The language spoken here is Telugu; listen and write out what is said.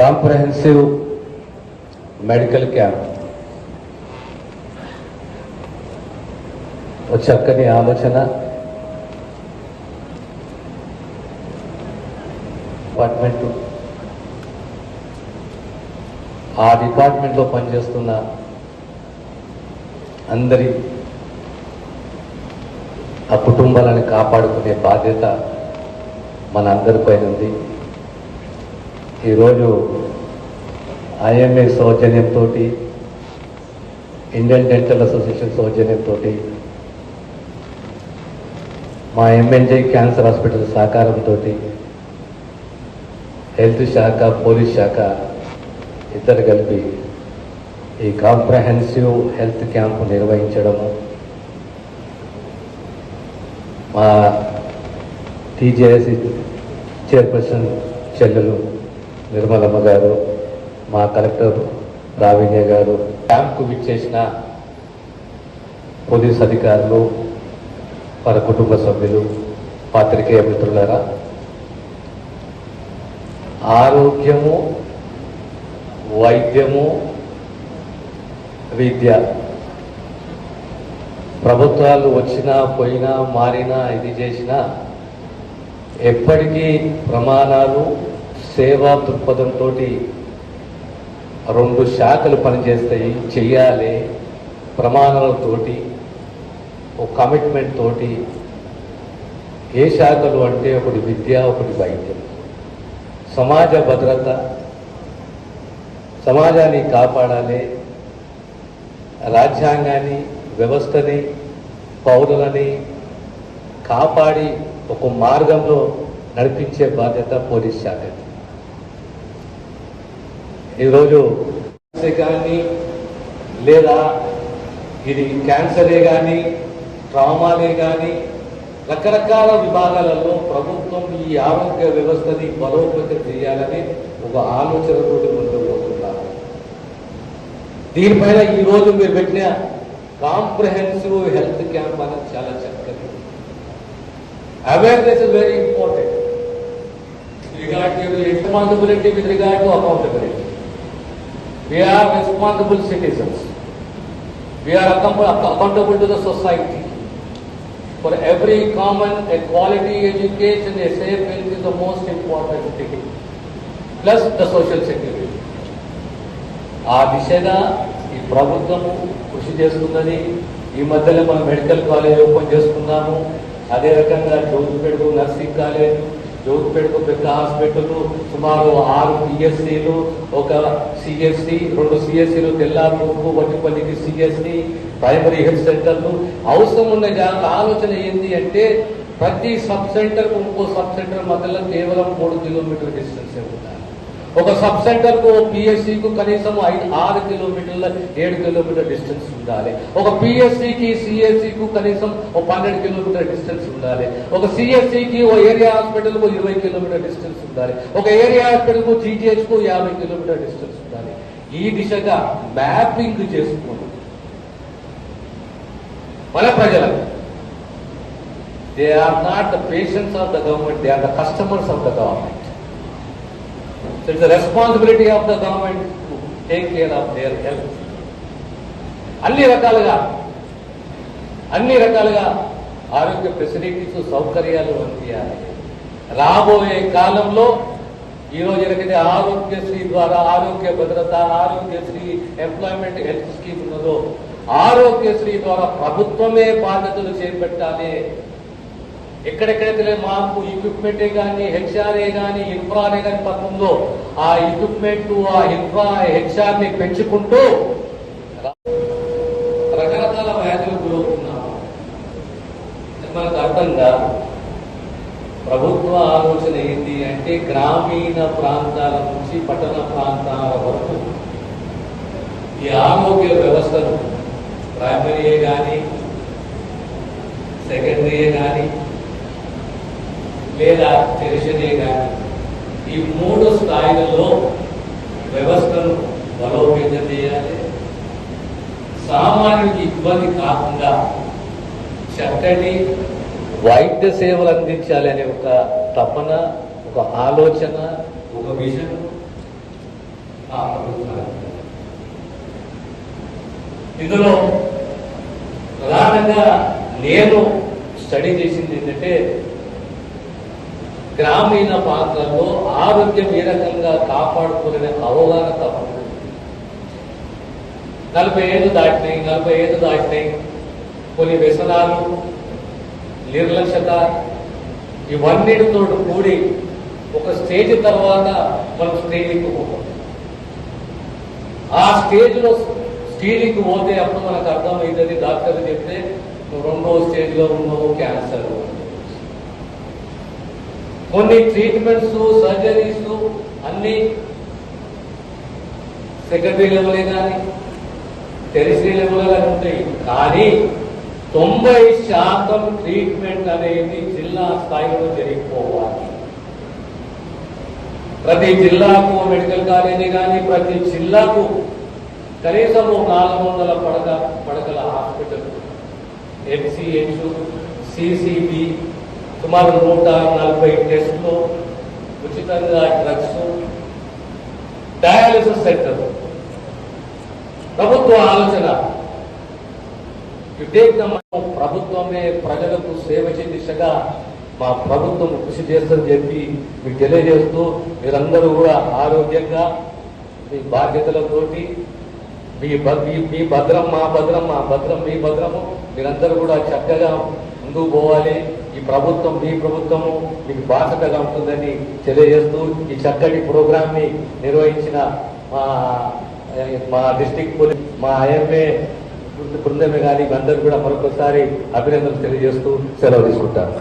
Comprehensive medical camp. ఒక చక్కని ఆలోచన. డిపార్ట్మెంట్. ఆ డిపార్ట్మెంట్లో పనిచేస్తున్న అందరి ఆ కుటుంబాలను కాపాడుకునే బాధ్యత మన అందరిపైన ఉంది ఈరోజు ఐఎంఏ సౌజన్యంతో ఇండియన్ డెంటల్ అసోసియేషన్ సౌజన్యంతో మా ఎంఎన్జే క్యాన్సర్ హాస్పిటల్ సహకారంతో హెల్త్ శాఖ పోలీస్ శాఖ ఇద్దరు కలిపి ఈ కాంప్రహెన్సివ్ హెల్త్ క్యాంపు నిర్వహించడము మా టీజేఎస్సి చైర్పర్సన్ చెల్లెలు నిర్మలమ్మ గారు మా కలెక్టర్ రావీణ్య గారు క్యాంప్కు విచ్చేసిన పోలీస్ అధికారులు వారి కుటుంబ సభ్యులు పాత్రికేయ మిత్రులారా ఆరోగ్యము వైద్యము విద్య. ప్రభుత్వాలు వచ్చినా పోయినా మారినా ఇది చేసినా ఎప్పటికీ ప్రమాణాలు సేవా దృక్పథంతో రెండు శాఖలు పనిచేస్తాయి చెయ్యాలి ప్రమాణాలతోటి ఒక కమిట్మెంట్ తోటి. ఏ శాఖలు అంటే ఒకటి విద్య ఒకటి వైద్యం. సమాజ భద్రత సమాజాన్ని కాపాడాలి రాజ్యాంగాన్ని వ్యవస్థని పౌరులని కాపాడి ఒక మార్గంలో నడిపించే బాధ్యత పోలీస్ శాఖది. ఈరోజు కానీ లేదా ఇది క్యాన్సరే కానీ ట్రామాలే కానీ రకరకాల విభాగాలలో ప్రభుత్వం ఈ ఆరోగ్య వ్యవస్థని బలోపేతం చేయాలని ఒక ఆలోచనతో ముందుకు పోతున్నారు. దీనిపైన ఈ రోజు మీరు పెట్టిన కాంప్రహెన్సివ్ హెల్త్ క్యాంప్ అనేది చాలా చక్కది awareness is very important regard to responsibility with regard to accountability. We are responsible citizens. We are accountable to the society. For every common, a quality education, a safe health is the most important thing. Plus the social security. ఆ దిశన ఈ ప్రభుత్వము కృషి చేస్తుందని ఈ మధ్యలో మనం మెడికల్ కాలేజ్ ఓపెన్ చేసుకున్నాము అదే రకంగా జోగిపేటకు నర్సింగ్ కాలేజ్ జోగిపేటకు పెద్ద హాస్పిటల్ సుమారు ఆరు పిఎస్సీలు ఒక సిఎస్సి రెండు సిఎస్సీలు తెల్లాపూర్కు వట్టిపల్లికి సిఎస్సి ప్రైమరీ హెల్త్ సెంటర్లు అవసరం ఉన్న జా- ఆలోచన ఏంటి అంటే ప్రతి సబ్ సెంటర్కు ఇంకో సబ్ సెంటర్ మధ్యలో కేవలం మూడు కిలోమీటర్ డిస్టెన్స్ ఉండాలి. ఒక సబ్ సెంటర్కు పిఎస్సి కు కనీసం ఐదు ఆరు కిలోమీటర్ల ఏడు కిలోమీటర్ డిస్టెన్స్ ఉండాలి. ఒక పిఎస్సి కి సిఎస్సి కు కనీసం ఒక పన్నెండు కిలోమీటర్ డిస్టెన్స్ ఉండాలి. ఒక సిఎస్సి కి ఓ ఏరియా హాస్పిటల్కు ఇరవై కిలోమీటర్ డిస్టెన్స్ ఉండాలి. ఒక ఏరియా హాస్పిటల్కు జీటీహెచ్కు యాభై కిలోమీటర్ డిస్టెన్స్ ఉండాలి. ఈ దిశగా మ్యాపింగ్ చేసుకోండి. మన ప్రజలకు they are not the patients of the government they are the customers of the government So it's the responsibility of the government to take care of their health. అన్ని రకాలుగా అన్ని రకాలుగా ఆరోగ్య ఫెసిలిటీస్ సౌకర్యాలు అందియాలి రాబోయే కాలంలో ఈ రోజు ఆరోగ్యశ్రీ ద్వారా ఆరోగ్య భద్రత ఆరోగ్యశ్రీ ఎంప్లాయ్మెంట్ హెల్త్ స్కీమ్ ఉన్నదో ఆరోగ్యశ్రీ ద్వారా ప్రభుత్వమే బాధ్యతలు చేపట్టాలి ఎక్కడెక్కడైతే మాకు ఎక్విప్మెంటే కానీ హెచ్ఆర్ఏ కానీ ఇన్ఫ్రానే కానీ పథకంలో ఆ ఎక్విప్మెంట్ ఆ ఇన్ఫ్రా హెచ్ఆర్ని పెంచుకుంటూ రకరకాల వ్యాధులకు గురవుతున్నాము మనకు అర్థం ప్రభుత్వ ఆలోచన ఏంటి అంటే గ్రామీణ ప్రాంతాల నుంచి పట్టణ ప్రాంతాల వరకు ఈ ఆరోగ్య వ్యవస్థను ప్రైమరీయే కానీ సెకండరీయే కానీ లేదా టెరిషనే కానీ ఈ మూడు స్థాయిలలో వ్యవస్థను బలోపేతం చేయాలి. సామాన్యుడికి ఇబ్బంది కాకుండా చక్కటి వైద్య సేవలు అందించాలి అనే ఒక తపన ఒక ఆలోచన ఒక విజన్ ఇందులో ప్రధానంగా నేను స్టడీ చేసింది ఏంటంటే గ్రామీణ ప్రాంతాల్లో ఆరోగ్యం ఏ రకంగా కాపాడుకునే అవగాహన తప్పదు. నలభై ఐదు దాటినాయి నలభై ఐదు దాటినాయి. కొన్ని వ్యసనాలు నిర్లక్ష్యత ఇవన్నిటితో కూడి ఒక స్టేజ్ తర్వాత మనం స్టేజ్కి పోతాం. ఆ స్టేజ్లో స్టీలింగ్ పోతే అప్పుడు మనకు అర్థమవుతుంది డాక్టర్ చెప్తే రెండో స్టేజ్లో ఉన్నావు క్యాన్సర్ కొన్ని ట్రీట్మెంట్స్ సర్జరీస్ అన్ని సెక్రటరీ లెవెలే కానీ టెరిసరీ లెవెల్ కానీ ఉంటాయి. కానీ తొంభై శాతం ట్రీట్మెంట్ అనేది జిల్లా స్థాయిలో జరిగిపోవాలి. ప్రతి జిల్లాకు మెడికల్ కాలేజీ కానీ ప్రతి జిల్లాకు కనీసం నాలుగు వందల పడక పడకల హాస్పిటల్ ఎంసీహెచ్ సిసిబి సుమారు నూట నలభై టెస్టులు ఉచితంగా డ్రగ్స్ డయాలిసిస్ సెంటర్. ప్రభుత్వ ఆలోచన ప్రభుత్వమే ప్రజలకు సేవ దిశగా మా ప్రభుత్వం కృషి చేస్తుందని చెప్పి మీకు తెలియజేస్తూ మీరందరూ కూడా ఆరోగ్యంగా మీ బాధ్యతలతోటి మీ మీ- మీ భద్రం మా భద్రం మా భద్రం మీ భద్రము మీరందరూ కూడా చక్కగా ముందుకు పోవాలి. ఈ ప్రభుత్వం మీ ప్రభుత్వము మీకు బాధ్యతగా ఉంటుందని తెలియజేస్తూ ఈ చక్కటి ప్రోగ్రాంని నిర్వహించిన మా మా డిస్టిక్ పోలీస్ మా ఐఎంఏ బృందమే కానీ అందరూ కూడా మరొకసారి అభినందనలు తెలియజేస్తూ సెలవు తీసుకుంటారు.